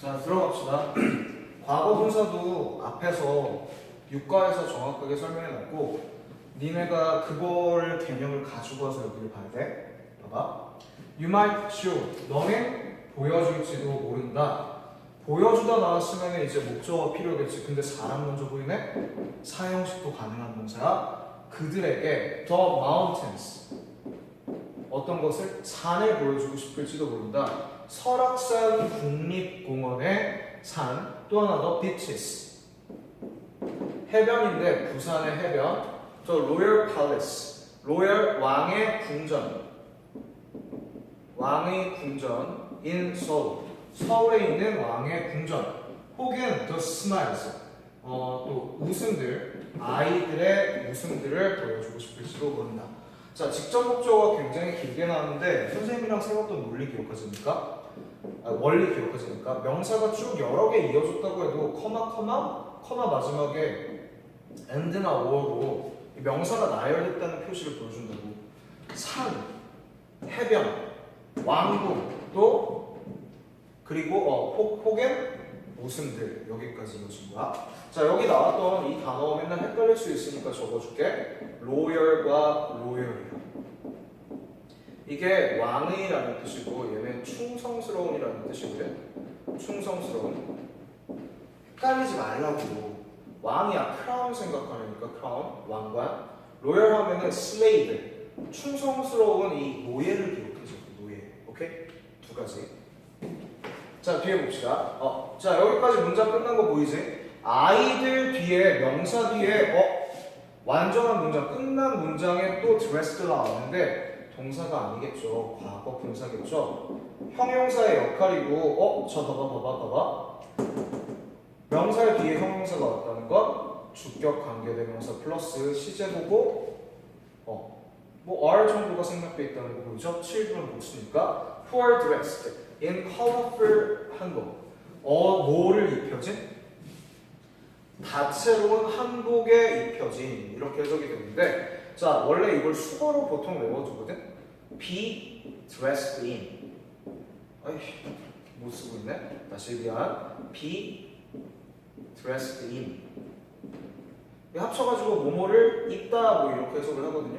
자 들어갑시다. 과거 분사도 앞에서 육과에서 정확하게 설명해놨고 니네가 그걸 개념을 가지고 와서 여기를 봐야 돼. 봐봐. You might show. 너는 보여줄지도 모른다. 보여주다 나왔으면 이제 목적어 필요겠지. 근데 사람 먼저 보이네? 사형식도 가능한 동사야. 그들에게 the mountains 어떤 것을 산을 보여주고 싶을지도 모른다. 설악산 국립공원의 산, 또 하나 더 beaches. 해변인데 부산의 해변, 또 로열 팔레스, 로열 왕의 궁전, 왕의 궁전 in 서울, 서울에 있는 왕의 궁전, 혹은 the smiles, 어, 또 웃음들, 아이들의 웃음들을 보여주고 싶을지도 모른다. 자, 직접 목적어가 굉장히 길게 나왔는데 선생님이랑 세웠던 논리 기억하십니까? 아, 원리 기억하십니까? 명사가 쭉 여러 개 이어졌다고 해도 커마 커마 커마 마지막에 or로 이 명사가 나열됐다는 표시를 보여준다고 산, 해변, 왕궁 또 그리고 어, 혹, 혹은 웃음들 여기까지 이어진 거야. 자 여기 나왔던 이 단어 맨날 헷갈릴 수 있으니까 적어줄게. 로열과 로열이야. 이게 왕의라는 뜻이고 얘는 충성스러운이라는 뜻이거든. 충성스러운. 헷갈리지 말라고. 왕이야 크라운 생각하니까 크라운 왕관. 로열 하면은 슬레이드. 충성스러운 이 노예를 기록해줘. 노예. 오케이? 두 가지. 자 뒤에 봅시다. 어, 자 여기까지 문장 끝난 거 보이지? 아이들 뒤에 명사 뒤에 어 완전한 문장 끝난 문장에 또 드레스가 나왔는데 동사가 아니겠죠. 과거 분사겠죠. 형용사의 역할이고 어 저 봐봐 봐봐 봐봐 명사의 뒤에 형용사가 왔다는 건 주격 관계대명사 플러스 시제보고 어 뭐 are 정도가 생략돼 있다는 거 보이죠? children 못 쓰니까 who are dressed in colorful 한복 어 뭐를 입혀진? 다채로운 한복에 입혀진. 이렇게 해석이 되는데 자 원래 이걸 수거로 보통 외워두거든? Be dressed in. 아이 못 쓰고 있네. 다시 미안 be dressed in. 이 합쳐가지고 뭐뭐를 입다 뭐 이렇게 해석을 하거든요.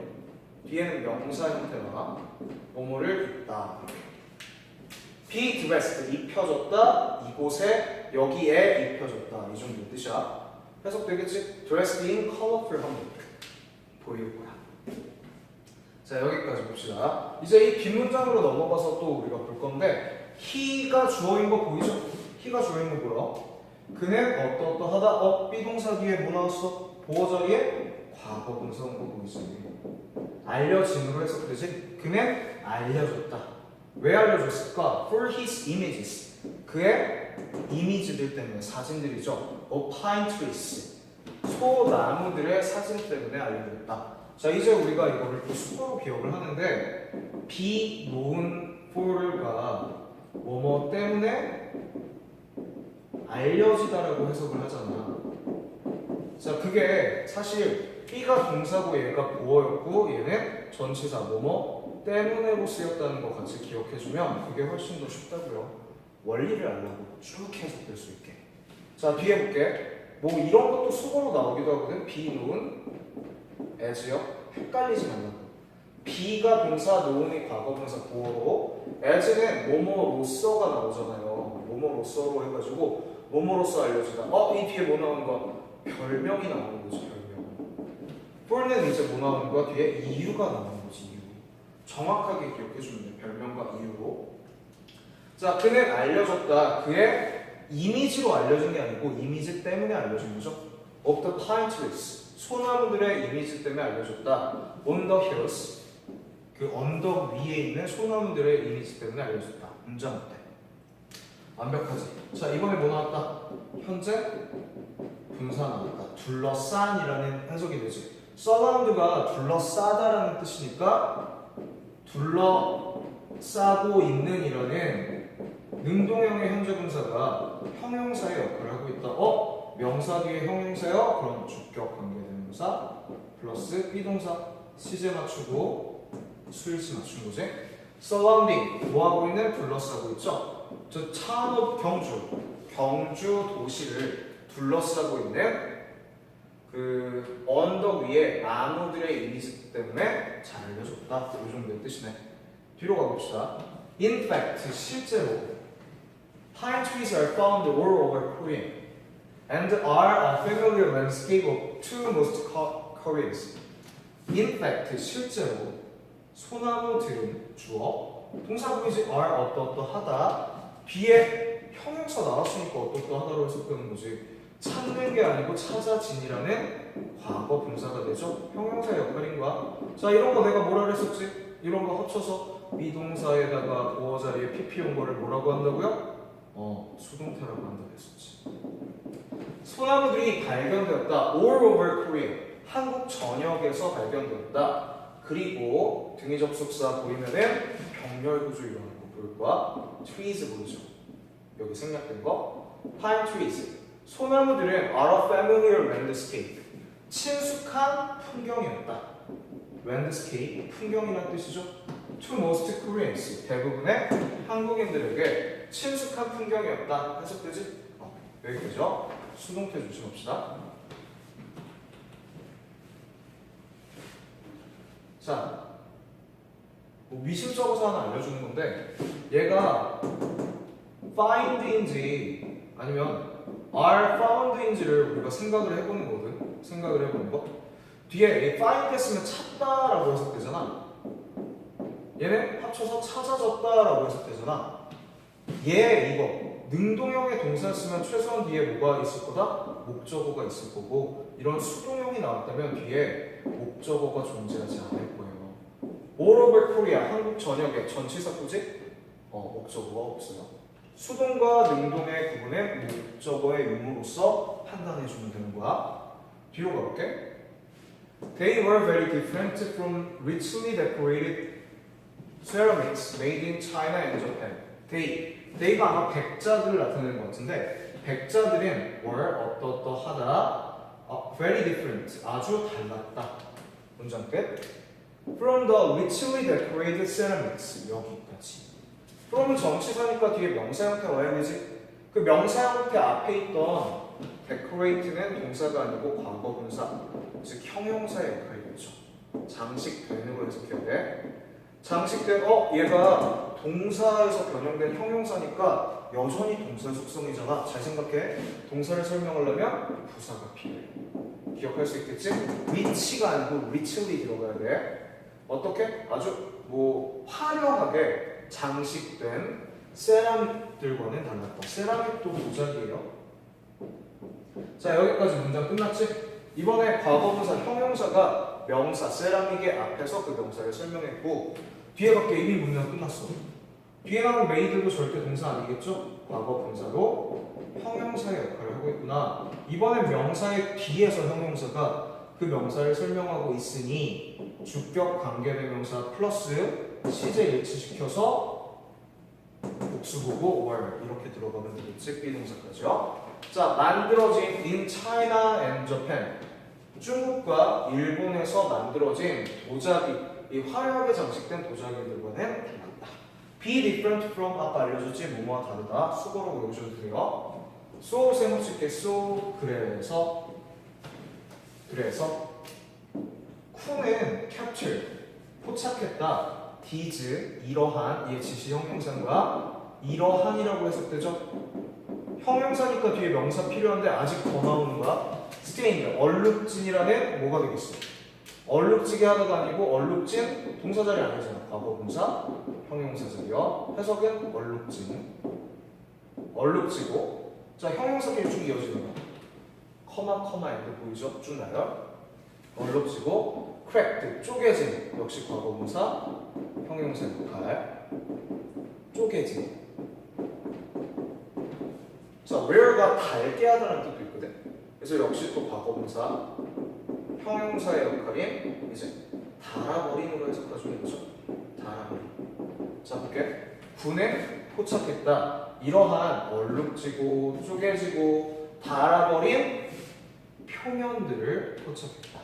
뒤에는 명사 형태가 뭐뭐를 입다 be dressed 입혀졌다 이곳에 여기에 입혀졌다 이 정도 뜻이야 해석되겠지? dressed in colorful 한복 보일 거야 자 여기까지 봅시다 이제 이 뒷문장으로 넘어가서 또 우리가 볼 건데 he가 주어인 거 보이죠? he가 주어인 거 뭐야? 그는 어떠어떠하다 어 비동사 뒤에 뭐 나왔어? 보어 자리에 과거 분사 온거 보이지? 알려짐으로 해석되지? 그는 알려줬다 왜 알려줬을까? For his images. 그의 이미지들 때문에 사진들이죠. A pine trees. 소나무들의 사진 때문에 알려줬다. 자 이제 우리가 이거를 또 수거로 기억을 하는데 be known for가 뭐뭐 때문에 알려지다라고 해석을 하잖아. 자 그게 사실 B가 동사고 얘가 보어였고 얘는 전치사 뭐뭐 때문에로 쓰였다는 거 같이 기억해주면 그게 훨씬 더 쉽다고요. 원리를 알라고 쭉 해석될 수 있게. 자 뒤에 볼게. 뭐 이런 것도 수거로 나오기도 하거든. be known as요. 헷갈리지 말라고. be가 동사, known이 과거 동사 보어로 as는 뭐뭐로서가 나오잖아요. 뭐뭐로서로 해가지고 뭐뭐로서 알려주다. 어, 이 뒤에 뭐 나오는 거야? 별명이 나오는 거지, 별명. for는 이제 뭐 나오는 거야? 뒤에 이유가 나오는 이유. 정확하게 기억해 주면 돼, 별명과 이유로. 자, 그는 알려줬다. 그의 이미지로 알려준 게 아니고 이미지 때문에 알려준 거죠. Of the pine trees. 소나무들의 이미지 때문에 알려줬다. On the hills. 그 언덕 위에 있는 소나무들의 이미지 때문에 알려줬다. 문장 어때? 완벽하지? 자, 이번에 뭐 나왔다? 현재 분사 나왔다. 둘러싼이라는 해석이 되지. 서라운드가 둘러싸다라는 뜻이니까 둘러싸고 있는 이라는 능동형의 현재 분사가 형용사의 역할을 하고 있다. 어? 명사 뒤에 형용사요? 그럼 주격 관계대명사 플러스 비동사 시제 맞추고 수일치 맞춘 거지. surrounding 뭐 하고 있는 둘러싸고 있죠. 저 찬업 경주, 경주 도시를 둘러싸고 있는 그 언덕 위에 나무들의 이미지 때문에 잘 알려줬다. 이 정도의 뜻이네. 뒤로 가봅시다. In fact, 실제로 pine trees are found all over Korea and are a familiar landscape of two most Koreans. In fact, 실제로 소나무들은 주어 동사구이지 are 어떠어떠하다 B에 형용사 나왔으니까 어떠어떠하다로 해석되는 거지 찾는 게 아니고 찾아진이라는 과거 분사가 되죠 형용사 역할인 거야 자 이런 거 내가 뭐라 그랬었지 이런 거 합쳐서 비동사에다가 보어 자리에 pp 온 거를 뭐라고 한다고요? 어 수동태라고 한다고 했었지 소나무들이 발견되었다 all over Korea 한국 전역에서 발견되었다 그리고 등위 접속사 보이면은 병렬 구조 이런 거 볼 거야. trees 보이죠? 여기 생략된 거. pine trees. 소나무들은 are a familiar landscape. 친숙한 풍경이었다. landscape 풍경이란 뜻이죠. to most Koreans 대부분의 한국인들에게 친숙한 풍경이었다. 해석되지? 어, 여기까지요. 수동태 조심합시다. 자, 뭐 미심쩍어서 하나 알려주는 건데 얘가 find인지 아니면 are found인지를 우리가 생각을 해보는 거거든? 생각을 해보는 거? 뒤에 이 find 했으면 찾다라고 해석되잖아. 얘는 합쳐서 찾아졌다라고 해석되잖아. 얘 이거 능동형의 동사 쓰면 최소한 뒤에 뭐가 있을 거다? 목적어가 있을 거고 이런 수동형이 나왔다면 뒤에 목적어가 존재하지 않을 거예요. All over Korea 한국 전역에 전치사 꾸지? 어, 목적어가 없어요. 수동과 능동의 구분은 목적어의 의무로서 판단해 주면 되는 거야. 뒤로 가볼게. They were very different from richly decorated ceramics made in China and Japan. They, they가 아마 백자들을 나타내는 것 같은데 백자들은 were 어떠어떠하다 어, very different 아주 달랐다. 문장 끝. From the richly decorated ceramics 여기까지. From은 정치사니까 뒤에 명사 형태 와야 되지. 그 명사 형태 앞에 있던 decorate는 동사가 아니고 과거 분사, 즉 형용사의 역할이겠죠. 장식된으로 해석해야 돼. 장식된 어 얘가 동사에서 변형된 형용사니까 여전히 동사 속성이잖아. 잘 생각해. 동사를 설명하려면 부사가 필요해. 기억할 수 있겠지? 위치가 아니고 richly 들어가야 돼. 어떻게? 아주 뭐 화려하게 장식된 세라믹들과는 달랐다. 세라믹도 도자기예요. 자 여기까지 문장 끝났지? 이번에 과거분사 형용사가 명사 세라믹의 앞에서 그 명사를 설명했고 뒤에 밖에 이미 문장 끝났어. 뒤에 나온 메이드도 절대 동사 아니겠죠? 과거분사로 형용사의 역할을 하고 있구나. 이번엔 명사의 뒤에서 형용사가 그 명사를 설명하고 있으니 주격 관계대명사 플러스 시제 일치시켜서 복수보고 월 이렇게 들어가면 되겠지 비동사까지요. 자 만들어진 in China and Japan 중국과 일본에서 만들어진 도자기 이 화려하게 장식된 도자기들과는 달랐다. Be different from 아까 알려줬지 뭐뭐와 다르다 수고로 외우셔도 돼요. so 세모칠게 so 그래서 그래서 쿠는 capture 포착했다. 디즈 이러한 이의 지시 형용사인가 이러한이라고 해석되죠. 형용사니까 뒤에 명사 필요한데 아직 더 나오는 거야. 스테인 얼룩진이라는 뭐가 되겠어? 얼룩지게 하다가 아니고 얼룩진 동사 자리 아니잖아. 과거 분사 형용사 자리요. 해석은 얼룩진 얼룩지고 자 형용사끼리 쭉 이어지는 거. 커마 커마 엔드 보이죠? 쭉 나요. 얼룩지고 cracked 쪼개진. 역시 과거분사 형용사 역할 쪼개진. 자 where가 닳게 하다는 뜻도 있거든. 그래서 역시 또 과거분사 형용사의 역할이 이제 달아버림으로 해석해주는 거죠. 달아버림. 자 볼게. 군에 포착했다. 이러한 얼룩지고 쪼개지고 달아버린 표면들을 포착했다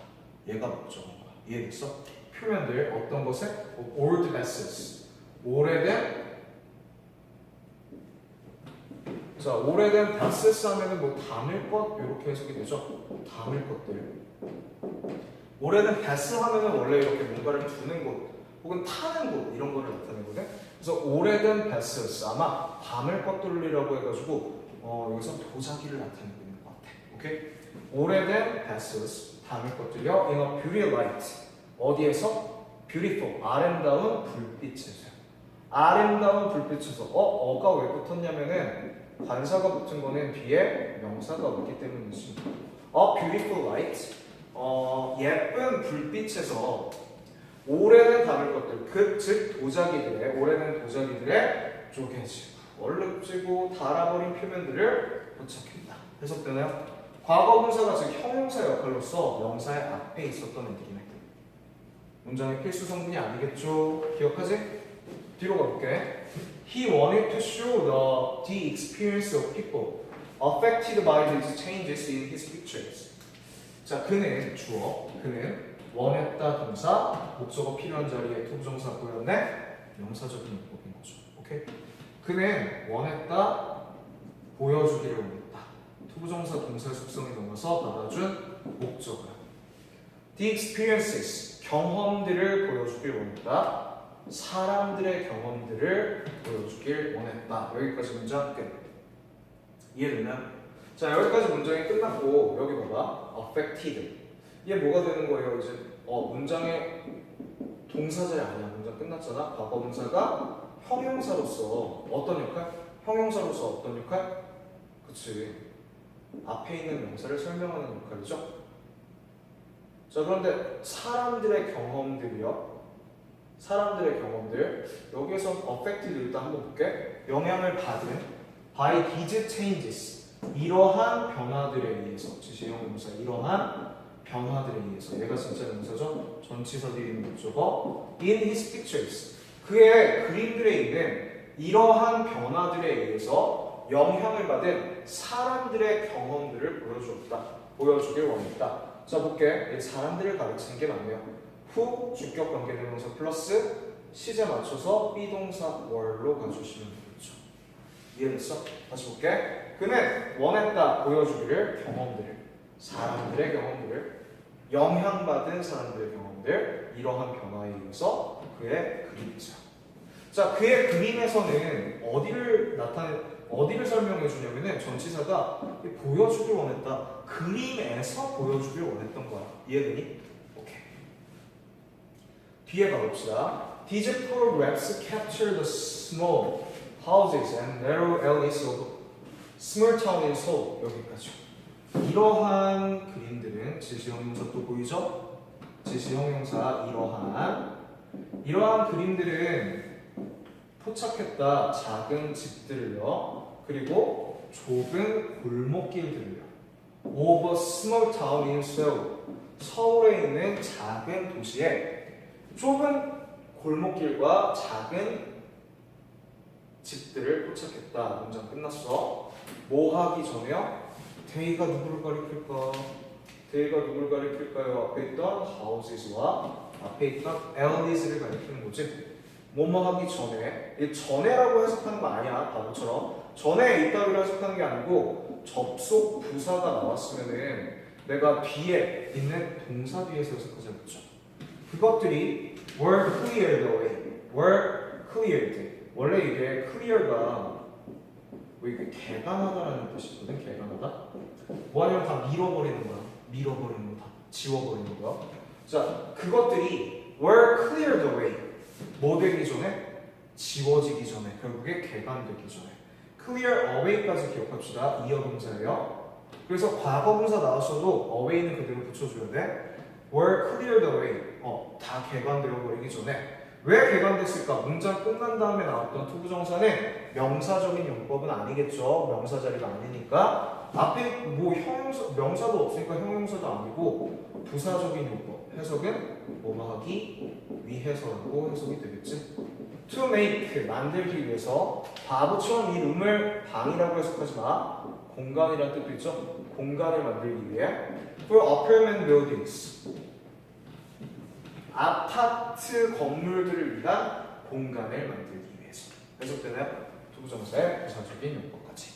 얘가 목적어인 거야. 이해됐어? 표면들 어떤 것에 old vessels 오래된 자, 오래된 다스스 하면은 뭐 담을 것 이렇게 해석이 되죠. 담을 것들. 오래된 다스 하면은 원래 이렇게 뭔가를 두는 곳 혹은 타는 곳 이런 거를 나타내거든. 그래서 오래된 다스스 아마 담을 것들이라고 해가지고 어, 여기서 도자기를 나타내고 있는 것 같아. 오케이? 오래된 다스스 담을 것들이요. in a beauty light 어디에서? beautiful 아름다운 불빛에서. 아름다운 불빛에서 어 어가 왜 붙었냐면은 관사가 붙은 거는 뒤에 명사가 없기 때문이지. 어 beautiful light 어 예쁜 불빛에서 오래된 담을 것들 그 즉 도자기들의 오래된 도자기들의 쪼개지고 얼룩지고 닳아버린 표면들을 포착했다. 해석되나요? 과거 분사가 즉 형용사 역할로서 명사의 앞에 있었던 애들이네. 문장의 필수 성분이 아니겠죠? 기억하지? 뒤로 가볼게. He wanted to show the, the experience of people affected by these changes in his pictures. 자, 그는 주어, 그는 원했다 동사, 목적어 필요한 자리에 투부정사 보였네. 명사적인 용법인 거죠. 오케이? 그는 원했다 보여주기를 원했다. 투부정사 동사 속성이 넘어서 받아준 목적어야. The experiences 경험들을 보여주길 원했다. 사람들의 경험들을 보여주길 원했다. 여기까지 문장 끝. 이해됐나요? 자 여기까지 문장이 끝났고 여기 봐봐. affected. 이게 뭐가 되는 거예요? 이제 어 문장의 동사절이 아니야. 문장 끝났잖아. 과거 분사가 형용사로서 어떤 역할? 형용사로서 어떤 역할? 그치. 앞에 있는 명사를 설명하는 역할이죠. 자 그런데 사람들의 경험들이요. 사람들의 경험들 여기에서 affected 일단 한번 볼게. 영향을 받은 by these changes 이러한 변화들에 의해서 지시형 명사 이러한 변화들에 의해서 얘가 진짜 명사죠. 전치사 뒤에 있는 목적어 in his pictures 그의 그림들에 있는 이러한 변화들에 의해서 영향을 받은 사람들의 경험들을 보여주었다. 보여주길 원했다. 자 볼게. 이 사람들을 가르치는 게 맞네요. 후 주격 관계대명사 플러스 시제 맞춰서 비동사 월로 가주시면 되겠죠. 이해됐어? 다시 볼게. 그는 원했다 보여주기를 경험들을 사람들의 경험들을 영향받은 사람들의 경험들 이러한 변화에 의해서 그의 그림이죠. 자 그의 그림에서는 어디를 나타내 어디를 설명해 주냐면은 전치사가 보여주길 원했다. 그림에서 보여주길 원했던 거야. 이해되니? 뒤에 가봅시다. These photographs capture the small houses and narrow alleys of small town in Seoul. 여기까지. 이러한 그림들은 지시형용사 또 보이죠? 지시형용사 이러한 이러한 그림들은 포착했다 작은 집들을요 그리고 좁은 골목길들을요 over small town in Seoul 서울에 있는 작은 도시에 좁은 골목길과 작은 집들을 포착했다 문장 끝났어 뭐 하기 전에요? 데이가 누구를 가리킬까? 데이가 누구를 가리킬까요? 앞에 있던 housees와 앞에 있던 alleys를 가리키는 거지 뭐뭐 하기 전에 이 전에라고 해석하는 거 아니야 바보처럼 전에 있다고 해석하는 게 아니고 접속 부사가 나왔으면은 내가 뒤에 있는 동사 뒤에서 해석하자겠죠. 그것들이 were cleared away. were cleared. 원래 이게 clear가 뭐 이게 개간하다라는 뜻이거든 개간하다? 뭐하냐면 다 밀어버리는 거야. 밀어버리는 거 다 지워버리는 거야. 자 그것들이 were cleared away. 뭐 되기 전에? 지워지기 전에. 결국에 개간되기 전에 clear away까지 기억합시다. 이어동사예요. 그래서 과거 분사 나왔어도 away는 그대로 붙여줘야 돼. Were cleared away. 어, 다 개간되어 버리기 전에. 왜 개간됐을까? 문장 끝난 다음에 나왔던 투부정사는 명사적인 용법은 아니겠죠. 명사 자리가 아니니까. 앞에 뭐 형용사, 명사도 없으니까 형용사도 아니고 부사적인 용법. 해석은 뭐뭐 하기 위해서라고 해석이 되겠지. To make 만들기 위해서 바보처럼 이 음을 방이라고 해석하지 마. 공간이라는 뜻도 있죠. 공간을 만들기 위해 for apartment buildings 아파트 건물들을 위한 공간을 만들기 위해서 해석되나요? 투부정사의 부사적인 용법까지.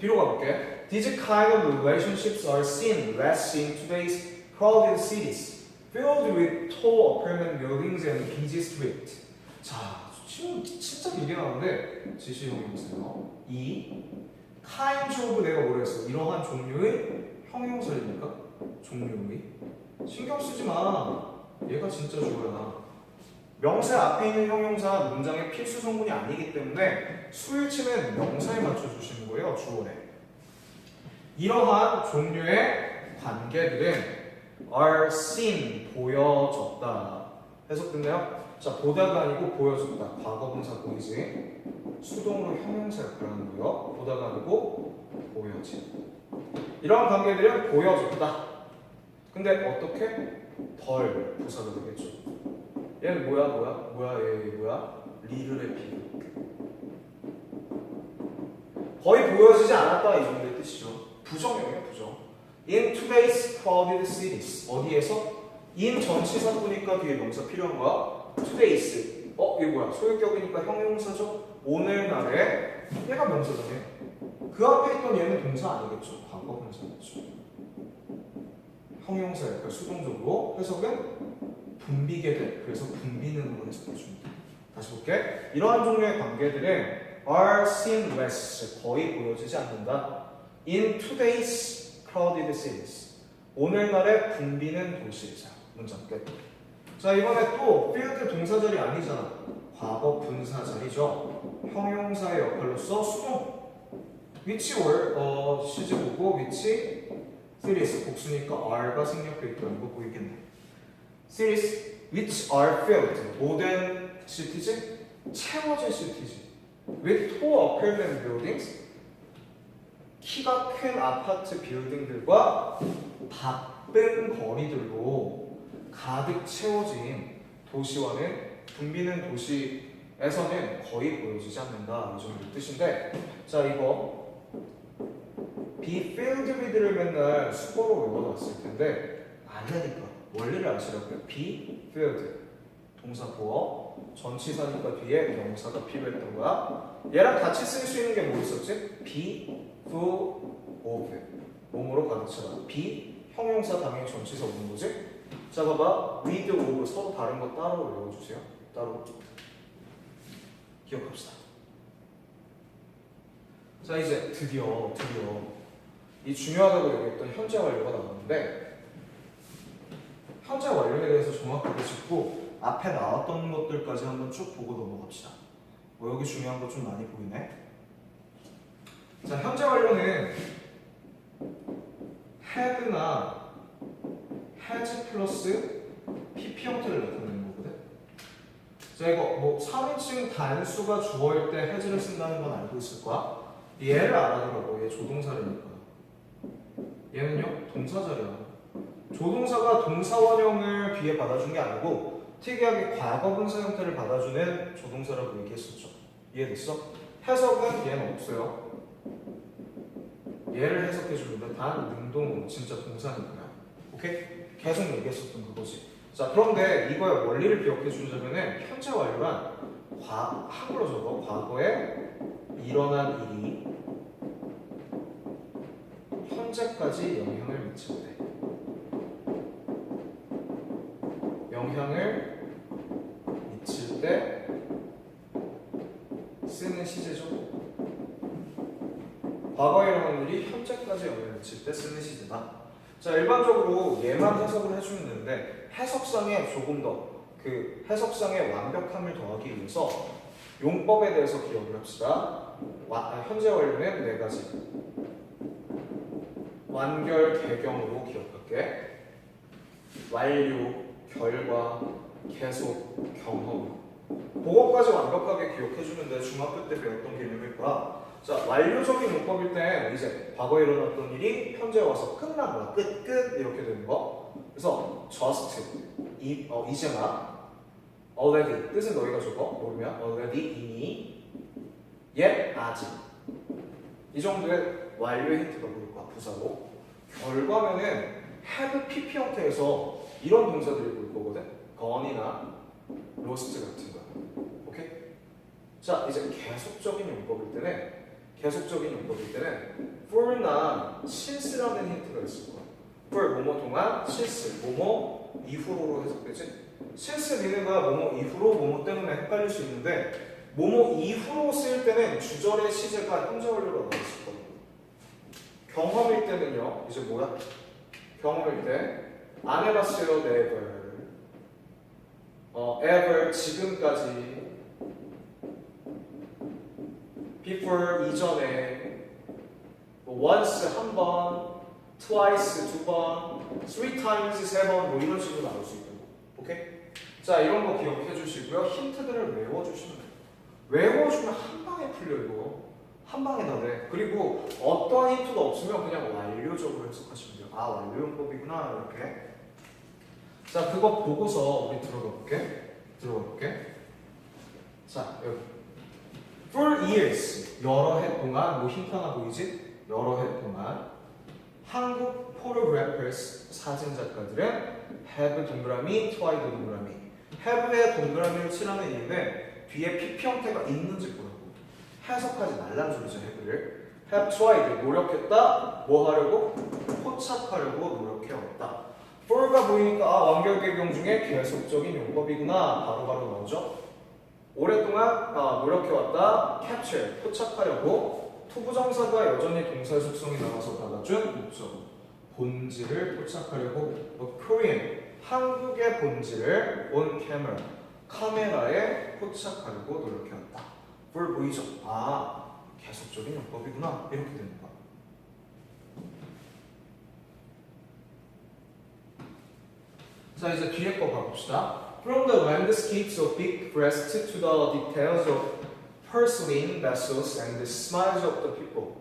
뒤로 가볼게. These kind of relationships are seen less in today's crowded cities, filled with tall apartment buildings and busy streets. 자, 지금 진짜 길게 나오는데 지시형용사요. 이 kind of 내가 뭐라 했어? 이러한 종류의 형용사입니까? 종류의 신경 쓰지 마. 얘가 진짜 중요하다. 명사 앞에 있는 형용사 문장의 필수 성분이 아니기 때문에 수일치는 명사에 맞춰 주시는 거예요, 주어에. 이러한 종류의 관계들은 are seen, 보여졌다. 해석됐나요? 자, 보다가 아니고 보여졌다. 과거분사 보이지? 수동으로 형용사 역할을 하는 거예요. 보다가 아니고 보여지. 이러한 관계들은 보여졌다. 근데 어떻게? 덜 부사가 되겠죠. 얘는 뭐야 뭐야 뭐야 얘, 얘 뭐야 리를의 비교 거의 보여지지 않았다 이 정도의 뜻이죠 부정형이에요 부정 in today's crowded cities 어디에서 in 전치사구니까 뒤에 명사 필요한 거야 today's 어 이거 뭐야 소유격이니까 형용사죠 오늘날에 얘가 명사잖아요 그 앞에 있던 얘는 동사 아니겠죠 과거 분사겠죠 형용사 역할 수동적으로 해석은 분비게 돼. 그래서 분비능으로 해석해 줍니다. 다시 볼게. 이러한 종류의 관계들은 are seen less 거의 보여지지 않는다. In today's crowded cities. 오늘날의 분비는 도시에서 문장 끝. 자 이번에 또 field 동사 자리 아니잖아. 과거 분사 자리죠. 형용사의 역할로서 수동. which were 어 시제 보고 which series 복수니까 are가 생략돼 있다는 거 보이겠네. series which are filled 모든 시티지 채워진 시티지 with tall apartment buildings 키가 큰 아파트 빌딩들과 바쁜 거리들로 가득 채워진 도시와는 붐비는 도시에서는 거의 보여지지 않는다. 이 정도 뜻인데 자 이거 be filled with를 맨날 수고로 외워놨을 텐데 아니라니까. 원리를 아시라고요? be filled 동사 보어. 전치사니까 뒤에 명사가 필요했던 거야. 얘랑 같이 쓸 수 있는 게 뭐 있었지? be full of 몸으로 가득 차다 be 형용사 당연히 전치사 오는 거지? 자 봐봐. with of 서로 다른 거 따로 외워주세요. 따로. 기억합시다. 자 이제 드디어 드디어 이 중요하다고 얘기했던 현재 완료가 나왔는데 현재 완료에 대해서 정확하게 짚고 앞에 나왔던 것들까지 한번 쭉 보고 넘어갑시다. 뭐 여기 중요한 거 좀 많이 보이네. 자 현재 완료는 had나 has 플러스 pp 형태를 나타내는 거거든. 자 이거 뭐 3인칭 단수가 주어일 때 has를 쓴다는 건 알고 있을 거야. 얘를 알아두라고 얘 조동사라니까. 얘는요 동사자리야. 조동사가 동사 원형을 뒤에 받아준 게 아니고 특이하게 과거분사 형태를 받아주는 조동사라고 얘기했었죠. 이해됐어? 해석은 얘는 없어요. 얘를 해석해 주는데 단 능동으로 진짜 동사니까요. 오케이? 계속 얘기했었던 그거지. 자 그런데 이거의 원리를 기억해 주자면은 현재 완료란 과 한글로 적어 과거에 일어난 일이 현재까지 영향을 때 영향을 미칠 때 쓰는 시제죠. 과거에 일어난 일이 미칠 때 쓰는 시제다. 자 일반적으로 얘만 해석을 해주면 되는데 해석상에 조금 더 그 해석상의 완벽함을 더하기 위해서 용법에 대해서 기억을 합시다. 와- 아, 현재 완료는 네 가지. 완결 개경으로 기억할게. 완료, 결과, 계속, 경험. 그것까지 완벽하게 기억해주는데 중학교 때 배웠던 개념일 거야. 자, 완료적인 용법일 때 이제 과거에 일어났던 일이 현재 와서 끝난 거야. 끝, 끝 이렇게 되는 거. 그래서 just, 이, 어, 이제나 already 뜻은 너희가 적어 모르면 already 이미 yet 아직 이 정도의 완료의 힌트가 보일 거야 부사로 결과면은 have pp 형태에서 이런 동사들이 보일 거거든 gone이나 lost 같은 거 오케이 자 이제 계속적인 용법일 때는 계속적인 용법일 때는 for나 since라는 힌트가 있을 거야. for 뭐뭐 동안 since 뭐뭐 이후로로 해석되지. since 미는가 뭐뭐 이후로 뭐뭐 때문에 헷갈릴 수 있는데 뭐뭐 이후로 쓸 때는 주절의 시제가 현재 완료로 나와 있을 거예요. 경험일 때는요. 이제 뭐야? 경험일 때 안 해봤어요, never. 어, ever 지금까지 before 이전에 뭐 once 한 번, twice 두 번, three times 세 번 뭐 이런 식으로 나올 수 있고 오케이? 자 이런 거 기억해 주시고요 힌트들을 외워 주시면 돼요 외워 주면 한 방에 풀려 이거 한 방에 다 돼. 그리고 어떤 힌트가 없으면 그냥 완료적으로 해석하시면 돼요. 아 완료용법이구나 이렇게. 자 그거 보고서 우리 들어가 볼게. 들어가 볼게. 자 여기. For years 여러 해 동안 뭐 힌트 하나 보이지? 여러 해 동안 한국 포토그래퍼스 사진 작가들은 have 동그라미, try 동그라미. have에 동그라미를 칠하는 이유는 뒤에 PP 형태가 있는지 보라고. 해석하지 말란 소리죠, have를. have tried 노력했다. 뭐 하려고? 포착하려고 노력해왔다. For가 보이니까 아, 완결계경 중에 계속적인 용법이구나. 바로바로 나오죠. 오랫동안 아, 노력해왔다. capture 포착하려고 투부정사가 여전히 동사 속성이 나와서 받아준 목적. 본질을 포착하려고 뭐 Korean 한국의 본질을 on camera 카메라에 포착하려고 노력해왔다. 볼 보이죠? 아 계속적인 용법이구나 이렇게 되는 거야. 자 이제 뒤에 거 봐봅시다. From the landscapes of big breast to the details of porcelain vessels and the smiles of the people.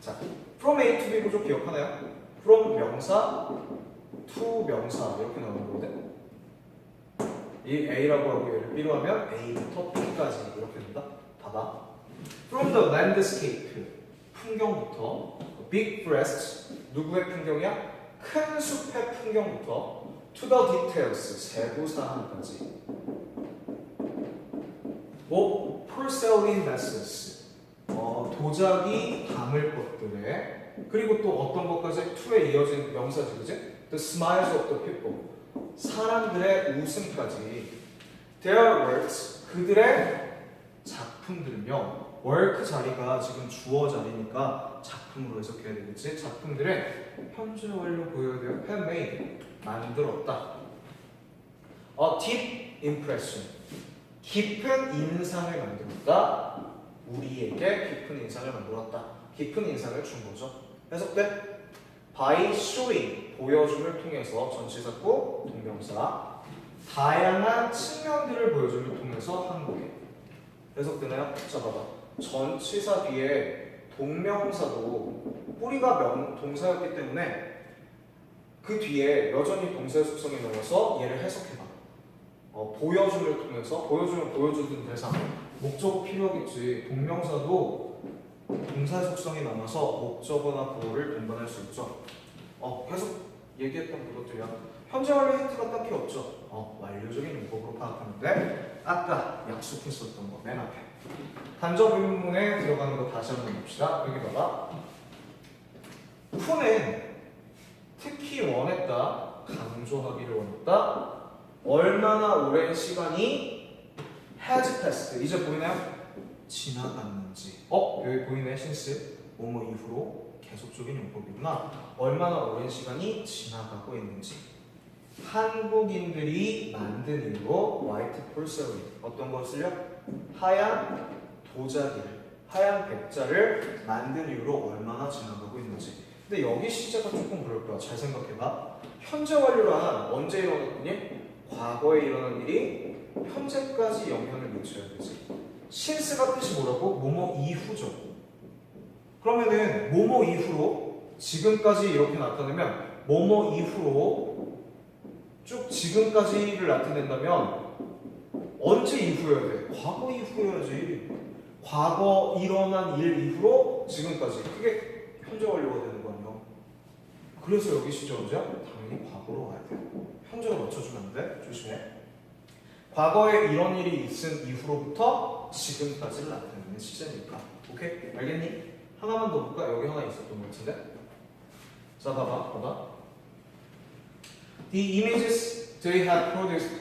자, from A to B 구조 기억하나요? from 명사 to 명사 이렇게 나오는 거거든. 이 A라고 하고 얘를 B로 하면 A부터 B까지 이렇게 된다. 봐봐. From the landscape 풍경부터 big breast 누구의 풍경이야? 큰 숲의 풍경부터 to the details 세부 사항까지. 뭐? Porcelain vessels 어, 도자기 담을 것들에 그리고 또 어떤 것까지? To에 이어진 명사지 그지? The smiles of the people. 사람들의 웃음까지. Their works 그들의 작품들은요 work 자리가 지금 주어 자리니까 작품으로 해석해야 되겠지? 작품들의 현재 완료 보여야 돼요. Have made 만들었다. A deep impression. 깊은 인상을 만들었다. 우리에게 깊은 인상을 만들었다. 깊은 인상을 준 거죠. 해석돼? by showing 보여줌을 통해서 전치사고 동명사. 다양한 측면들을 보여줌을 통해서 한국에 해석되나요? 자 봐봐. 전치사 뒤에 동명사도 뿌리가 명, 동사였기 때문에 그 뒤에 여전히 동사의 속성이 나와서 얘를 해석해봐 어, 보여줌을 통해서 보여주면 보여주는 대상 목적 필요하겠지 동명사도 동사의 속성이 남아서 목적어나 보어를 동반할 수 있죠. 어, 계속 얘기했던 그것들이야. 현재 완료 힌트가 딱히 없죠. 어, 완료적인 용법으로 파악하는데 아까 약속했었던 거 맨 앞에 단적 의문문에 들어가는 거 다시 한번 봅시다. 여기 봐봐. 푸는 특히 원했다, 강조하기를 원했다. 얼마나 오랜 시간이 has passed 이제 보이나요? 지나갔는지 어? 여기 보이네 신스 뭐뭐 이후로 계속적인 용법이구나 얼마나 오랜 시간이 지나가고 있는지 한국인들이 만든 이유로 화이트 폴서리 어떤 것을요? 하얀 도자기를 하얀 백자를 만든 이유로 얼마나 지나가고 있는지 근데 여기 시제가 조금 그럴 거야 잘 생각해봐 현재 완료란 언제 일어났더니 과거에 일어난 일이 현재까지 영향을 미쳐야 되지 신스가 뜻이 뭐라고? 뭐뭐 이후죠. 그러면은 뭐뭐 이후로 지금까지 이렇게 나타내면 뭐뭐 이후로 쭉 지금까지를 나타낸다면 언제 이후여야 돼? 과거 이후여야지. 과거 일어난 일 이후로 지금까지. 그게 현재 완료가 되는? 그래서 여기 언제야? 당연히 과거로 가야 돼. 현재로 맞춰주면 안 돼. 조심해. 과거에 이런 일이 있은 이후로부터 지금까지를 나타내는 시제니까 오케이? 알겠니? 하나만 더 볼까? 여기 하나 있었던 것 같은데? 자, 봐봐, 봐봐. The images they had produced.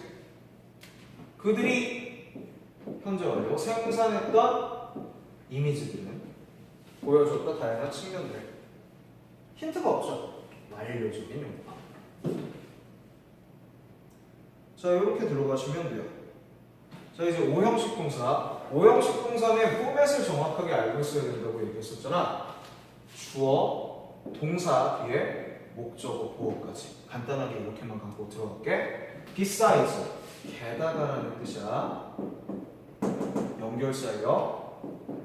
그들이 현재 완료 생산했던 이미지들은 보여줬다 다양한 측면들. 힌트가 없죠? 완료적인 용법. 자, 이렇게 들어가시면 돼요. 자, 이제 오형식 동사. 오형식 동사는 포맷을 정확하게 알고 있어야 된다고 얘기했었잖아. 주어, 동사 뒤에 목적어, 보어까지. 간단하게 이렇게만 갖고 들어갈게. besides, 게다가라는 뜻이야. 연결사예요.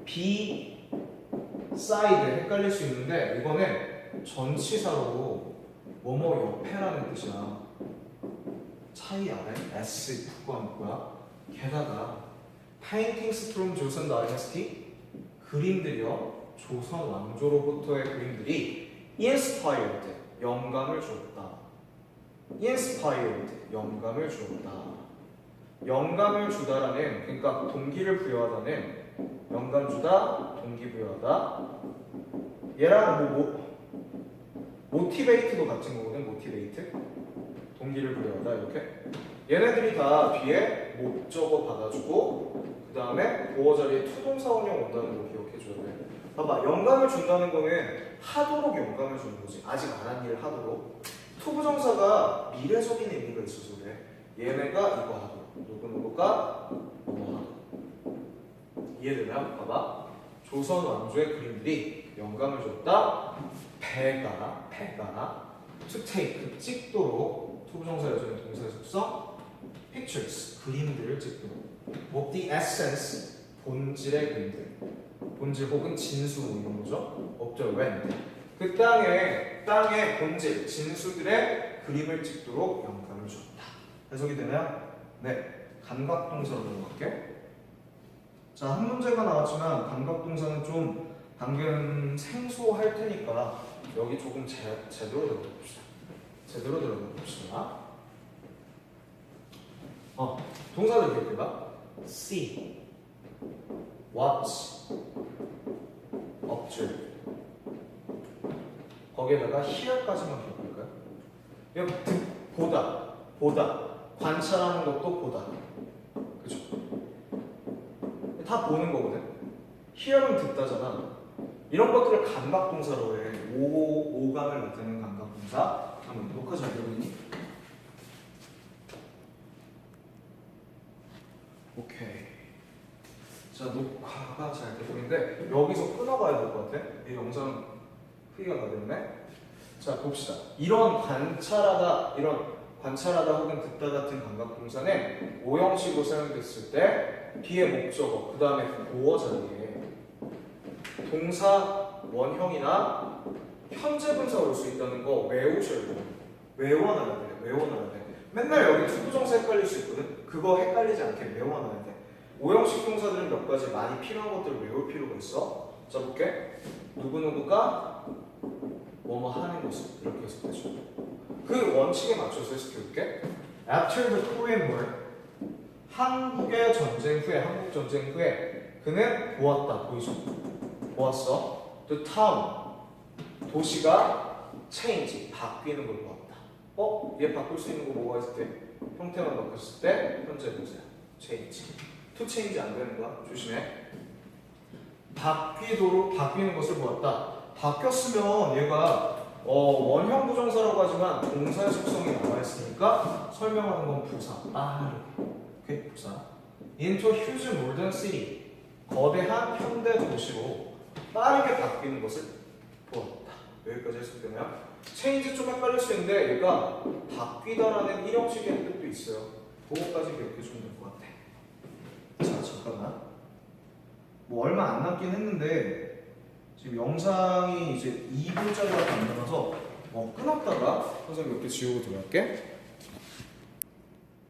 be side 헷갈릴 수 있는데 이거는 전치사로 뭐뭐 옆에라는 뜻이야. 차이 아래 s 하는 거야. 게다가 paintings from 조선 dynasty 그림들이요 조선 왕조로부터의 그림들이 inspired 영감을 주었다. inspired 영감을 주었다. 영감을 주다라는 그러니까 동기를 부여하다는 영감 주다 동기 부여하다 얘랑 뭐, 뭐 모티베이트도 같은 거거든 모티베이트. 동기를 부여하다 이렇게. 얘네들이 다 뒤에 목적어 받아주고 그 다음에 보어 자리에 투동사 원형 온다는 거 기억해줘야 돼. 봐봐 영감을 준다는 거는 하도록 영감을 주는 거지. 아직 안 한일 하도록. 투부정사가 미래적인 의미가 있어서 그래. 얘네가 이거 하도록. 누구 누구가? 뭐뭐 하도록. 이해되나요? 봐봐. 조선 왕조의 그림들이 영감을 줬다 배가 배가 to take 찍도록 투부정사 여전히 동사의 속성 pictures 그림들을 찍도록. Of the essence 본질의 그림들. 본질 혹은 진수 뭐 이런 거죠? Of the land 그 땅에 땅의 본질 진수들의 그림을 찍도록 영감을 줬다. 해석이 되나요? 네. 감각 동사로 넘어갈게 자한 문제가 나왔지만 감각 동사는 좀 당근 생소할 테니까 여기 조금 제, 제대로 들어봅시다 제대로 들어봅시다 어, 동사들 기억해봐. see, watch, observe. 거기에다가 hear까지만 기억할까요? 듣, 보다, 보다, 관찰하는 것도 보다. 그죠? 다 보는 거거든. hear은 듣다잖아. 이런 것들을 감각동사로 해. 오, 오감을 나타내는 감각동사. 한번 녹화 잘 있니? 오케이. 자, 녹화가 잘 되고 있는데 여기서 끊어가야 될 것 같아. 이 영상 크기가 가겠네. 자, 봅시다. 이런 관찰하다, 이런 관찰하다 혹은 듣다 같은 감각 동사는 오형식으로 사용됐을 때 비의 목적어, 그 다음에 보어 자리에 동사 원형이나 현재 분사 올 수 있다는 거 외우셔야 돼요. 외워놔야 돼. 외워놔야 돼. 맨날 여기 투부정사 헷갈릴 수 있거든. 그거 헷갈리지 않게 외워놔야 돼. 오형식 동사들은 몇 가지 많이 필요한 것들을 외울 필요가 있어. 자 볼게. 누구누구가 뭐뭐 하는 모습 이렇게 해석되죠. 그 원칙에 맞춰서 해석해볼게. After the Korean War, 한국의 전쟁 후에 한국 전쟁 후에 그는 보았다 보이죠? 보았어. The town 도시가 change 바뀌는 걸 보았다. 어? 얘 바꿀 수 있는 거 뭐가 있을 때? 형태만 바꿨을 때 현재 분사야. change. to change 안 되는 거야. 조심해. 바뀌도록 바뀌는 것을 보았다. 바뀌었으면 얘가 어, 원형 부정사라고 하지만 동사의 속성이 나와 있으니까 설명하는 건 부사. 아, 이렇게 부사. Into huge modern city. 거대한 현대 도시로 빠르게 바뀌는 것을 보았다. 여기까지 해석되나요? 체인지 좀 헷갈릴 수 있는데 얘가 바뀌다라는 일형식의 뜻도 있어요. 그거까지 기억해 주면 될 것 같아. 자 잠깐만. 뭐 얼마 안 남긴 했는데 지금 영상이 이제 2분짜리밖에 안 남아서 어, 끊었다가 선생님 몇 개 지우고 들어갈게.